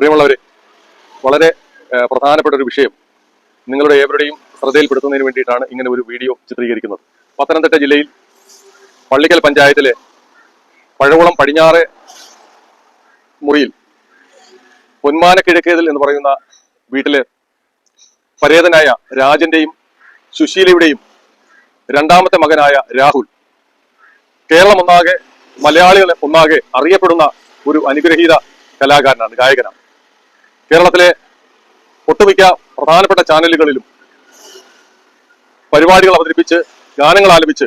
പ്രിയമുള്ളവരെ വളരെ പ്രധാനപ്പെട്ട ഒരു വിഷയം നിങ്ങളുടെ ഏവരുടെയും ശ്രദ്ധയിൽപ്പെടുത്തുന്നതിന് വേണ്ടിയിട്ടാണ് ഇങ്ങനെ ഒരു വീഡിയോ ചിത്രീകരിക്കുന്നത്. പത്തനംതിട്ട ജില്ലയിൽ പള്ളിക്കൽ പഞ്ചായത്തിലെ പഴകുളം പടിഞ്ഞാറ് മുറിയിൽ പൊന്മാന കിഴക്കേതിൽ എന്ന് പറയുന്ന വീട്ടിലെ പരേതനായ രാജന്റെയും സുശീലയുടെയും രണ്ടാമത്തെ മകനായ രാഹുൽ കേരളം ഒന്നാകെ മലയാളികളെ ഒന്നാകെ അറിയപ്പെടുന്ന ഒരു അനുഗ്രഹീത കലാകാരനാണ് ഗായകനാണ്. കേരളത്തിലെ ഒട്ടുമിക്ക പ്രധാനപ്പെട്ട ചാനലുകളിലും പരിപാടികൾ അവതരിപ്പിച്ച് ഗാനങ്ങൾ ആലപിച്ച്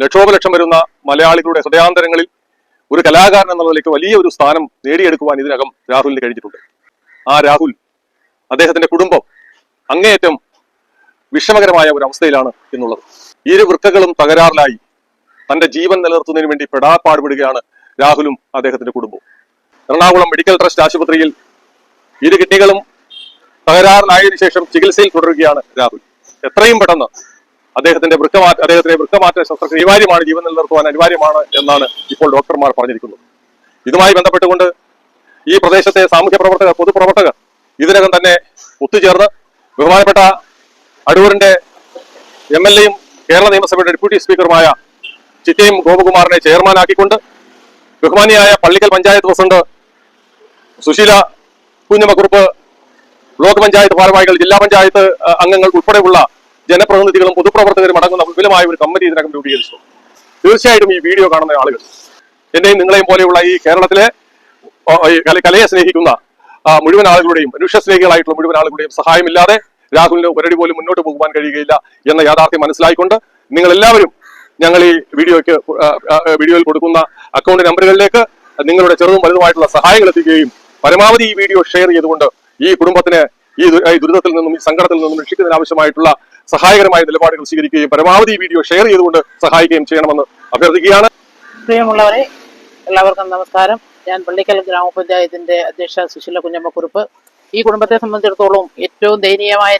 ലക്ഷോപലക്ഷം വരുന്ന മലയാളികളുടെ ഹൃദയാന്തരങ്ങളിൽ ഒരു കലാകാരൻ എന്ന നിലയ്ക്ക് വലിയ ഒരു സ്ഥാനം നേടിയെടുക്കുവാൻ ഇതിനകം രാഹുലിന് കഴിഞ്ഞിട്ടുണ്ട്. ആ രാഹുൽ അദ്ദേഹത്തിന്റെ കുടുംബം അങ്ങേയറ്റം വിഷമകരമായ ഒരു അവസ്ഥയിലാണ് എന്നുള്ളത്. ഇരു വൃക്കകളും തകരാറിലായി തന്റെ ജീവൻ നിലനിർത്തുന്നതിന് വേണ്ടി പെടാപ്പാടുപെടുകയാണ് രാഹുലും അദ്ദേഹത്തിന്റെ കുടുംബവും. എറണാകുളം മെഡിക്കൽ ട്രസ്റ്റ് ആശുപത്രിയിൽ ഇരു കിഡ്നികളും തകരാറിലായതിനു ശേഷം ചികിത്സയിൽ തുടരുകയാണ് രാഹുൽ. എത്രയും പെട്ടെന്ന് അദ്ദേഹത്തിന്റെ വൃക്കമാറ്റ അദ്ദേഹത്തിന്റെ വൃക്കമാറ്റ ശസ്ത്രക്രിയ അനിവാര്യമാണ് ജീവൻ നിലനിർത്തുവാൻ അനിവാര്യമാണ് എന്നാണ് ഇപ്പോൾ ഡോക്ടർമാർ പറഞ്ഞിരിക്കുന്നത്. ഇതുമായി ബന്ധപ്പെട്ടുകൊണ്ട് ഈ പ്രദേശത്തെ സാമൂഹ്യ പ്രവർത്തകർ പൊതുപ്രവർത്തകർ ഇതിനകം തന്നെ ഒത്തുചേർന്ന് ബഹുമാനപ്പെട്ട അടൂരിന്റെ എം എൽ എയും കേരള നിയമസഭയുടെ ഡെപ്യൂട്ടി സ്പീക്കറുമായ ചിറ്റയും ഗോപകുമാറിനെ ചെയർമാനാക്കിക്കൊണ്ട് ബഹുമാനിയായ പള്ളിക്കൽ പഞ്ചായത്ത് പ്രസിഡന്റ് സുശീല കുഞ്ഞമ്മക്കുറുപ്പ് ബ്ലോക്ക് പഞ്ചായത്ത് ഭാരവാഹികൾ ജില്ലാ പഞ്ചായത്ത് അംഗങ്ങൾ ഉൾപ്പെടെയുള്ള ജനപ്രതിനിധികളും പൊതുപ്രവർത്തകരും അടങ്ങുന്ന വിപുലമായ ഒരു കമ്മിറ്റി ഇതിനകം രൂപീകരിച്ചു. തീർച്ചയായിട്ടും ഈ വീഡിയോ കാണുന്ന ആളുകൾ എന്നെയും നിങ്ങളെയും പോലെയുള്ള ഈ കേരളത്തിലെ കലയെ സ്നേഹിക്കുന്ന മുഴുവൻ ആളുകളുടെയും മനുഷ്യ സ്നേഹികളായിട്ടുള്ള മുഴുവൻ ആളുകളുടെയും സഹായമില്ലാതെ രാഹുലിന് ഒരടി പോലും മുന്നോട്ട് പോകുവാൻ കഴിയുകയില്ല എന്ന യാഥാർത്ഥ്യം മനസ്സിലായിക്കൊണ്ട് നിങ്ങൾ എല്ലാവരും ഞങ്ങൾ ഈ വീഡിയോയ്ക്ക് വീഡിയോയിൽ കൊടുക്കുന്ന അക്കൗണ്ട് നമ്പറുകളിലേക്ക് നിങ്ങളുടെ ചെറുതും വലുതുമായിട്ടുള്ള സഹായങ്ങൾ എത്തിക്കുകയും പരമാവധി ഈ വീഡിയോ ഷെയർ ചെയ്തുകൊണ്ട് ഈ കുടുംബത്തിന് ഈ ദുരിതത്തിൽ നിന്നും ഈ സങ്കടത്തിൽ നിന്നും രക്ഷിക്കുന്നതിന് ആവശ്യമായിട്ടുള്ള സഹായകരമായ നിലപാടുകൾ സ്വീകരിക്കുകയും പരമാവധി വീഡിയോ ഷെയർ ചെയ്തുകൊണ്ട് സഹായിക്കുകയും ചെയ്യണമെന്ന് അഭ്യർത്ഥിക്കുകയാണ്. പ്രിയമുള്ളവരെ എല്ലാവർക്കും നമസ്കാരം. ഞാൻ പള്ളിക്കൽ ഗ്രാമപഞ്ചായത്തിന്റെ അധ്യക്ഷ സുശീല കുഞ്ഞമ്മക്കുറുപ്പ്. ഈ കുടുംബത്തെ സംബന്ധിച്ചിടത്തോളം ഏറ്റവും ദയനീയമായ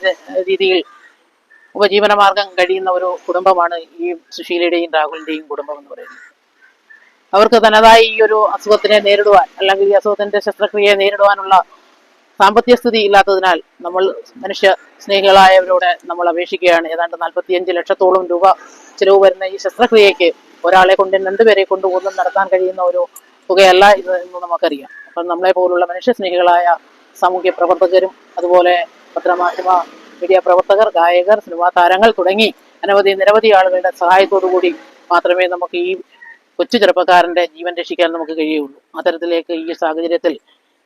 രീതിയിൽ ഉപജീവനമാർഗം കഴിയുന്ന ഒരു കുടുംബമാണ് ഈ സുശീലയുടെയും രാഹുലിന്റെയും കുടുംബം എന്ന് പറയുന്നത്. അവർക്ക് തനതായി ഈ ഒരു അസുഖത്തിനെ നേരിടുവാൻ അല്ലെങ്കിൽ ഈ അസുഖത്തിന്റെ ശസ്ത്രക്രിയയെ നേരിടുവാനുള്ള സാമ്പത്തിക സ്ഥിതി ഇല്ലാത്തതിനാൽ നമ്മൾ മനുഷ്യ സ്നേഹികളായവരോട് നമ്മൾ അപേക്ഷിക്കുകയാണ്. ഏതാണ്ട് നാൽപ്പത്തിയഞ്ച് ലക്ഷത്തോളം രൂപ ചിലവ് വരുന്ന ഈ ശസ്ത്രക്രിയയ്ക്ക് ഒരാളെ കൊണ്ട് രണ്ടുപേരെ കൊണ്ട് ഒന്നും നടത്താൻ കഴിയുന്ന ഒരു തുകയല്ല ഇത് എന്ന് നമുക്കറിയാം. അപ്പം നമ്മളെ പോലുള്ള മനുഷ്യ സ്നേഹികളായ സാമൂഹ്യ പ്രവർത്തകരും അതുപോലെ പത്രമാധ്യമ മീഡിയ പ്രവർത്തകർ ഗായകർ സിനിമാ താരങ്ങൾ തുടങ്ങി അനവധി നിരവധി ആളുകളുടെ സഹായത്തോടു കൂടി മാത്രമേ നമുക്ക് ഈ കൊച്ചു ചെറുപ്പക്കാരന്റെ ജീവൻ രക്ഷിക്കാൻ നമുക്ക് കഴിയുള്ളൂ അത്തരത്തിലേക്ക് ഈ സാഹചര്യത്തിൽ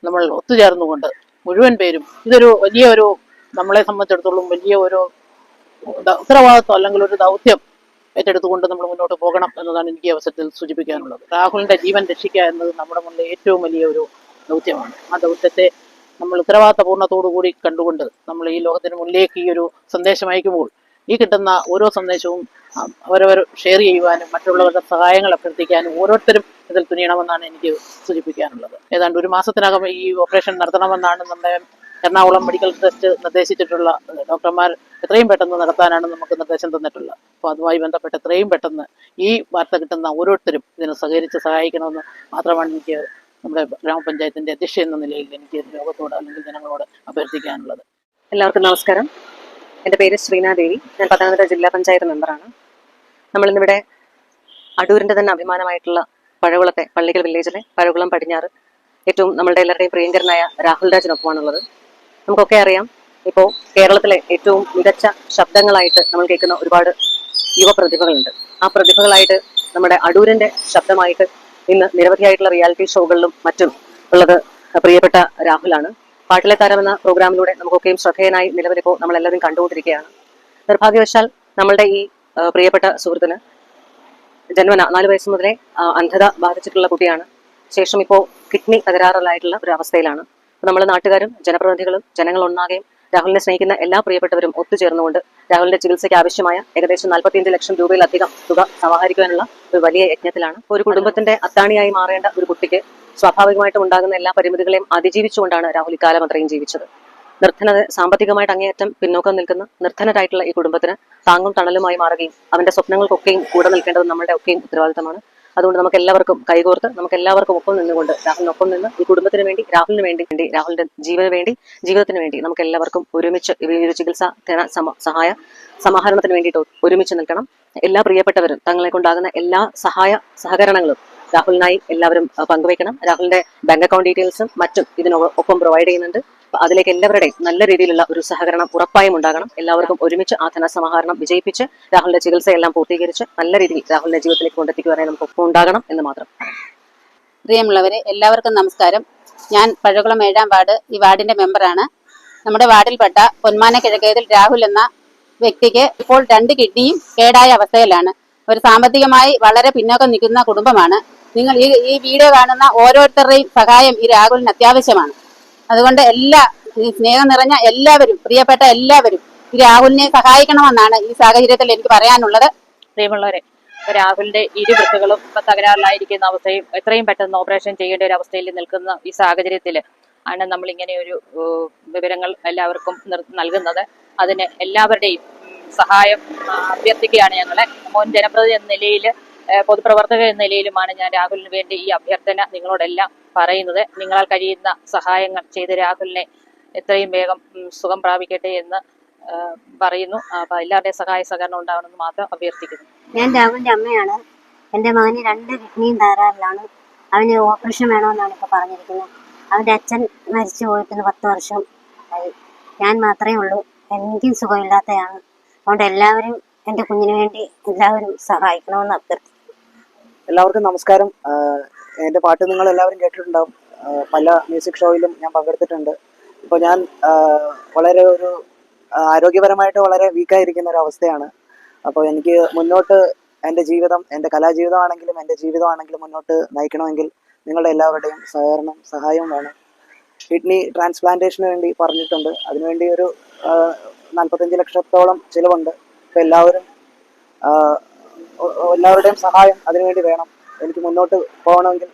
നമ്മൾ ഒത്തുചേർന്നുകൊണ്ട് മുഴുവൻ പേരും ഇതൊരു വലിയ ഒരു നമ്മളെ സംബന്ധിച്ചിടത്തോളം വലിയ ഒരു ഉത്തരവാദിത്വം അല്ലെങ്കിൽ ഒരു ദൗത്യം ഏറ്റെടുത്തുകൊണ്ട് നമ്മൾ മുന്നോട്ട് പോകണം എന്നതാണ് എനിക്ക് അവസരത്തിൽ സൂചിപ്പിക്കാനുള്ളത്. രാഹുലിന്റെ ജീവൻ രക്ഷിക്കുക എന്നത് നമ്മുടെ മുന്നിൽ ഏറ്റവും വലിയ ഒരു ദൗത്യമാണ്. ആ ദൗത്യത്തെ നമ്മൾ ഉത്തരവാദിത്തപൂർണത്തോടു കൂടി കണ്ടുകൊണ്ട് നമ്മൾ ഈ ലോകത്തിന് മുന്നിലേക്ക് ഈ ഒരു സന്ദേശം അയക്കുമ്പോൾ ഈ കിട്ടുന്ന ഓരോ സന്ദേശവും അവരവർ ഷെയർ ചെയ്യുവാനും മറ്റുള്ളവരുടെ സഹായങ്ങൾ അഭ്യർത്ഥിക്കാനും ഓരോരുത്തരും ഇതിൽ തുനിയണമെന്നാണ് എനിക്ക് സൂചിപ്പിക്കാനുള്ളത്. ഏതാണ്ട് ഒരു മാസത്തിനകം ഈ ഓപ്പറേഷൻ നടത്തണമെന്നാണ് നമ്മുടെ എറണാകുളം മെഡിക്കൽ ട്രസ്റ്റ് നിർദ്ദേശിച്ചിട്ടുള്ള ഡോക്ടർമാർ എത്രയും പെട്ടെന്ന് നടത്താനാണ് നമുക്ക് നിർദ്ദേശം തന്നിട്ടുള്ളത്. അപ്പോൾ അതുമായി ബന്ധപ്പെട്ട് എത്രയും പെട്ടെന്ന് ഈ വാർത്ത കിട്ടുന്ന ഓരോരുത്തരും ഇതിനെ സഹകരിച്ച് സഹായിക്കണമെന്ന് മാത്രമാണ് എനിക്ക് നമ്മുടെ ഗ്രാമപഞ്ചായത്തിന്റെ അധ്യക്ഷ എന്ന നിലയിൽ എനിക്ക് ലോകത്തോട് അല്ലെങ്കിൽ ജനങ്ങളോട് അഭ്യർത്ഥിക്കാനുള്ളത്. എല്ലാവർക്കും നമസ്കാരം. എന്റെ പേര് ശ്രീനാദേവി. ഞാൻ പത്തനംതിട്ട ജില്ലാ പഞ്ചായത്ത് മെമ്പറാണ്. നമ്മളിന്നിവിടെ അടൂരിന്റെ തന്നെ അഭിമാനമായിട്ടുള്ള പഴകുളത്തെ പള്ളിക്കൽ വില്ലേജിലെ പഴകുളം പടിഞ്ഞാറ് ഏറ്റവും നമ്മളുടെ എല്ലാവരുടെയും പ്രിയങ്കരനായ രാഹുൽ രാജിനൊപ്പമാണുള്ളത്. നമുക്കൊക്കെ അറിയാം ഇപ്പോൾ കേരളത്തിലെ ഏറ്റവും മികച്ച ശബ്ദങ്ങളായിട്ട് നമ്മൾ കേൾക്കുന്ന ഒരുപാട് യുവപ്രതിഭകളുണ്ട് ആ പ്രതിഭകളായിട്ട് നമ്മുടെ അടൂരിന്റെ ശബ്ദമായിട്ട് ഇന്ന് നിരവധിയായിട്ടുള്ള റിയാലിറ്റി ഷോകളിലും മറ്റും ഉള്ളത് പ്രിയപ്പെട്ട രാഹുലാണ്. പാട്ടിലെ താരം എന്ന പ്രോഗ്രാമിലൂടെ നമുക്കൊക്കെയും ശ്രദ്ധേയനായി നിലവിലിപ്പോൾ നമ്മളെല്ലാവരും കണ്ടുകൊണ്ടിരിക്കുകയാണ്. നിർഭാഗ്യവശാൽ നമ്മളുടെ ഈ പ്രിയപ്പെട്ട സുഹൃത്തിന്. ജന്മന നാല് വയസ്സ് മുതലേ അന്ധത ബാധിച്ചിട്ടുള്ള കുട്ടിയാണ്. ശേഷം ഇപ്പോൾ കിഡ്നി തകരാറിലായിട്ടുള്ള ഒരു അവസ്ഥയിലാണ്. നമ്മൾ നാട്ടുകാരും ജനപ്രതിനിധികളും ജനങ്ങൾ ഒന്നാകെയും രാഹുലിനെ സ്നേഹിക്കുന്ന എല്ലാ പ്രിയപ്പെട്ടവരും ഒത്തുചേർന്നുകൊണ്ട് രാഹുലിന്റെ ചികിത്സയ്ക്ക് ആവശ്യമായ ഏകദേശം നാൽപ്പത്തിയഞ്ച് ലക്ഷം രൂപയിലധികം തുക സമാഹരിക്കുവാനുള്ള ഒരു വലിയ യജ്ഞത്തിലാണ്. ഒരു കുടുംബത്തിന്റെ അത്താണിയായി മാറേണ്ട ഒരു കുട്ടിക്ക് സ്വാഭാവികമായിട്ടും ഉണ്ടാകുന്ന എല്ലാ പരിമിതികളെയും അതിജീവിച്ചുകൊണ്ടാണ് രാഹുൽ ഇക്കാലം അത്രയും ജീവിച്ചത്. നിർധനത സാമ്പത്തികമായിട്ട് അങ്ങേയറ്റം പിന്നോക്കം നിൽക്കുന്ന നിർധനരായിട്ടുള്ള ഈ കുടുംബത്തിന് താങ്ങും തണലുമായി മാറുകയും അവന്റെ സ്വപ്നങ്ങൾക്കൊക്കെയും കൂടെ നിൽക്കേണ്ടത് നമ്മുടെ ഒക്കെയും ഉത്തരവാദിത്തമാണ്. അതുകൊണ്ട് നമുക്ക് എല്ലാവർക്കും കൈകോർത്ത് നമുക്ക് എല്ലാവർക്കും ഒപ്പം നിന്നുകൊണ്ട് രാഹുലിനൊപ്പം നിന്ന് ഈ കുടുംബത്തിന് വേണ്ടി രാഹുലിന് വേണ്ടി വേണ്ടി രാഹുലിന്റെ ജീവന് വേണ്ടി ജീവിതത്തിന് വേണ്ടി നമുക്ക് എല്ലാവർക്കും ഒരുമിച്ച് ചികിത്സ സഹായ സമാഹരണത്തിന് വേണ്ടിയിട്ട് ഒരുമിച്ച് നിൽക്കണം. എല്ലാ പ്രിയപ്പെട്ടവരും തങ്ങളെ കൊണ്ടാകുന്ന എല്ലാ സഹായ സഹകരണങ്ങളും രാഹുലിനായി എല്ലാവരും പങ്കുവയ്ക്കണം. രാഹുലിന്റെ ബാങ്ക് അക്കൗണ്ട് ഡീറ്റെയിൽസും മറ്റും ഇതിനൊപ്പം പ്രൊവൈഡ് ചെയ്യുന്നുണ്ട്. അതിലേക്ക് എല്ലാവരുടെയും നല്ല രീതിയിലുള്ള ഒരു സഹകരണം ഉറപ്പായും ഉണ്ടാകണം. എല്ലാവർക്കും ഒരുമിച്ച് ആ ധനസമാഹരണം വിജയിപ്പിച്ച് രാഹുലിന്റെ ചികിത്സയെല്ലാം പൂർത്തീകരിച്ച് നല്ല രീതിയിൽ രാഹുലിന്റെ ജീവിതത്തിലേക്ക് കൊണ്ടെത്തിക്കുവാനായി നമുക്ക് ഒപ്പം ഉണ്ടാകണം എന്ന് മാത്രം. പ്രിയമുള്ളവരെ എല്ലാവർക്കും നമസ്കാരം. ഞാൻ പഴകുളം ഏഴാം വാർഡ് ഈ വാർഡിന്റെ മെമ്പറാണ്. നമ്മുടെ വാർഡിൽപ്പെട്ട പൊന്മാന കിഴക്കേതിൽ രാഹുൽ എന്ന വ്യക്തിക്ക് ഇപ്പോൾ രണ്ട് കിഡ്നിയും കേടായ അവസ്ഥയിലാണ്. ഒരു സാമ്പത്തികമായി വളരെ പിന്നോക്കം നിൽക്കുന്ന കുടുംബമാണ്. നിങ്ങൾ ഈ ഈ വീഡിയോ കാണുന്ന ഓരോരുത്തരുടെയും സഹായം ഈ രാഹുലിന് അത്യാവശ്യമാണ്. അതുകൊണ്ട് എല്ലാ സ്നേഹം നിറഞ്ഞ എല്ലാവരും പ്രിയപ്പെട്ട എല്ലാവരും രാഹുലിനെ സഹായിക്കണമെന്നാണ് ഈ സാഹചര്യത്തിൽ എനിക്ക് പറയാനുള്ളത്. പ്രിയമുള്ളവരെ രാഹുലിന്റെ ഇരു വൃത്തുകളും ഇപ്പൊ തകരാറിലായിരിക്കുന്ന അവസ്ഥയും എത്രയും പെട്ടെന്ന് ഓപ്പറേഷൻ ചെയ്യേണ്ട ഒരു അവസ്ഥയിൽ നിൽക്കുന്ന ഈ സാഹചര്യത്തിൽ ആണ് നമ്മൾ ഇങ്ങനെ ഒരു വിവരങ്ങൾ എല്ലാവർക്കും നൽകുന്നത്. അതിന് എല്ലാവരുടെയും സഹായം അഭ്യർത്ഥിക്കുകയാണ് ഞങ്ങളെ. മോൻ ജനപ്രതിനിധി എന്ന നിലയിൽ പൊതുപ്രവർത്തക എന്ന നിലയിലുമാണ് ഞാൻ രാഹുലിന് വേണ്ടി ഈ അഭ്യർത്ഥന നിങ്ങളോടെല്ലാം പറയുന്നത്. നിങ്ങളാൽ കഴിയുന്ന സഹായങ്ങൾ ചെയ്ത് രാഹുലിനെ എത്രയും വേഗം സുഖം പ്രാപിക്കട്ടെ എന്ന് പറയുന്നു. അപ്പൊ എല്ലാവരുടെയും സഹായ സഹകരണം ഉണ്ടാവണമെന്ന് മാത്രം അഭ്യർത്ഥിക്കുന്നു. ഞാൻ രാഹുലിന്റെ അമ്മയാണ്. എന്റെ മകന് രണ്ട് കിഡ്നിയും തകരാറിലാണ്. അവന് ഓപ്പറേഷൻ വേണമെന്നാണ് ഇപ്പൊ പറഞ്ഞിരിക്കുന്നത്. അവന്റെ അച്ഛൻ മരിച്ചു പോയിട്ട് പത്ത് വർഷം ആയി. ഞാൻ മാത്രമേ ഉള്ളൂ. എനിക്കും സുഖമില്ലാത്തതാണ് അതുകൊണ്ട് എല്ലാവരും എന്റെ കുഞ്ഞിന് വേണ്ടി എല്ലാവരും സഹായിക്കണമെന്ന് അഭ്യർത്ഥിക്കുന്നു. എല്ലാവർക്കും നമസ്കാരം. എന്റെ പാട്ട് നിങ്ങൾ എല്ലാവരും കേട്ടിട്ടുണ്ടാവും പല മ്യൂസിക് ഷോയിലും ഞാൻ പങ്കെടുത്തിട്ടുണ്ട്. ഇപ്പോൾ ഞാൻ വളരെ ഒരു ആരോഗ്യപരമായിട്ട് വളരെ വീക്കായിരിക്കുന്ന ഒരു അവസ്ഥയാണ്. അപ്പോൾ എനിക്ക് മുന്നോട്ട് എന്റെ ജീവിതം എന്റെ കലാജീവിതമാണെങ്കിലും എന്റെ ജീവിതമാണെങ്കിലും മുന്നോട്ട് നയിക്കണമെങ്കിൽ നിങ്ങളുടെ എല്ലാവരുടെയും സഹകരണം സഹായവും വേണം. കിഡ്നി ട്രാൻസ്പ്ലാന്റേഷന് വേണ്ടി പറഞ്ഞിട്ടുണ്ട്. അതിനുവേണ്ടി ഒരു നാൽപ്പത്തഞ്ച് ലക്ഷത്തോളം ചിലവുണ്ട്. അപ്പോൾ എല്ലാവരും എല്ലാവരുടെയും സഹായം അതിനുവേണ്ടി വേണം. എനിക്ക് മുന്നോട്ട് പോകണമെങ്കിൽ